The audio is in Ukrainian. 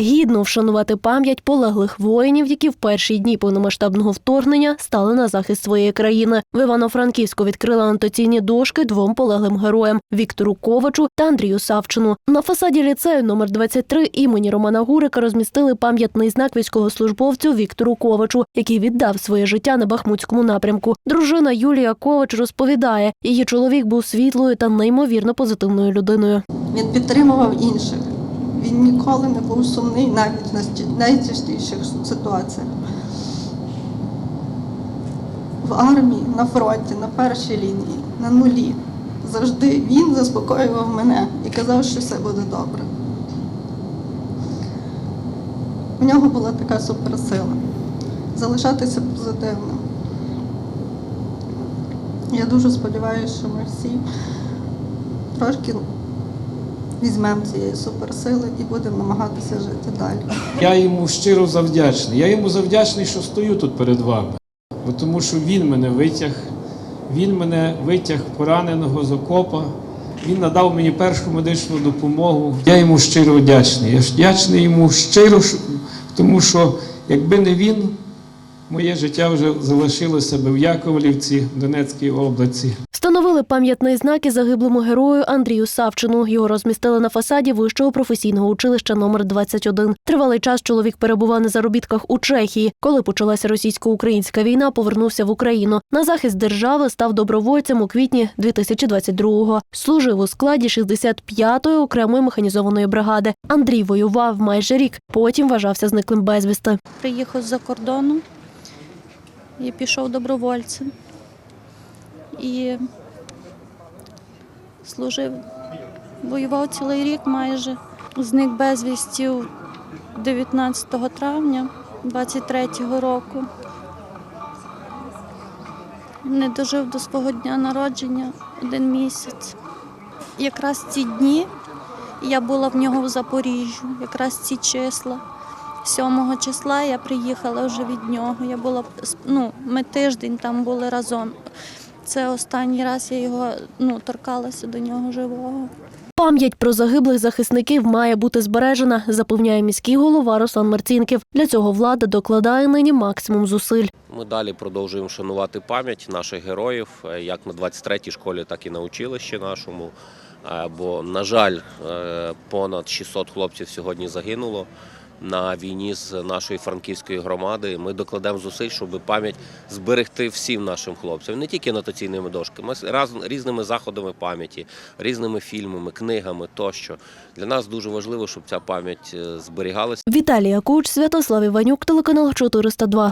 гідно вшанувати пам'ять полеглих воїнів, які в перші дні повномасштабного вторгнення стали на захист своєї країни. В Івано-Франківську відкрили анотаційні дошки двом полеглим героям Віктору Ковачу та Андрію Савчину. На фасаді ліцею номер 23 імені Романа Гурика розмістили пам'ятний знак військовослужбовцю Віктору Ковачу, який віддав своє життя на Бахмутському напрямку. Дружина Юлія Ковач розповідає, її чоловік був світлою та неймовірно позитивною людиною. Він підтримував інших. Він ніколи не був сумний навіть на найтяжкіших ситуаціях. В армії, на фронті, на першій лінії, на нулі. Завжди він заспокоював мене і казав, що все буде добре. У нього була така суперсила залишатися позитивним. Я дуже сподіваюся, що ми всі трошки візьмемо цієї суперсили і будемо намагатися жити далі. Я йому щиро завдячний. Я йому завдячний, що стою тут перед вами. Бо тому що він мене витяг, він мене витяг пораненого з окопа, він надав мені першу медичну допомогу. Я йому щиро вдячний. Я вдячний йому щиро, тому що якби не він, моє життя вже залишилося би в Яковлівці, в Донецькій області. Встановили пам'ятний знак із загиблому герою Андрію Савчину. Його розмістили на фасаді вищого професійного училища номер 21. Тривалий час чоловік перебував на заробітках у Чехії. Коли почалася російсько-українська війна, повернувся в Україну. На захист держави став добровольцем у квітні 2022-го. Служив у складі 65-ї окремої механізованої бригади. Андрій воював майже рік. Потім вважався зниклим безвісти. приїхав з-за кордону і пішов добровольцем. І служив, воював цілий рік майже. Зник безвісті 19 травня 23-го року. Не дожив до свого дня народження один місяць. Якраз ці дні я була в нього в Запоріжжю, якраз ці числа. 7 числа я приїхала вже від нього. Я була ну, ми тиждень там були разом. Це останній раз я його ну, торкалася до нього живого. Пам'ять про загиблих захисників має бути збережена, запевняє міський голова Руслан Марцінків. Для цього влада докладає нині максимум зусиль. Ми далі продовжуємо шанувати пам'ять наших героїв, е, як на 23-й школі, так і на училищі нашому. Е, Бо, на жаль, е, понад 600 хлопців сьогодні загинуло на війні з нашої франківської громади. Ми докладемо зусиль, щоб пам'ять зберегти всім нашим хлопцям, не тільки нотаційними дошками, а різними заходами пам'яті, різними фільмами, книгами тощо. Для нас дуже важливо, щоб ця пам'ять е, зберігалася. Віталія Куч, Святослав Іванюк, телеканал 402.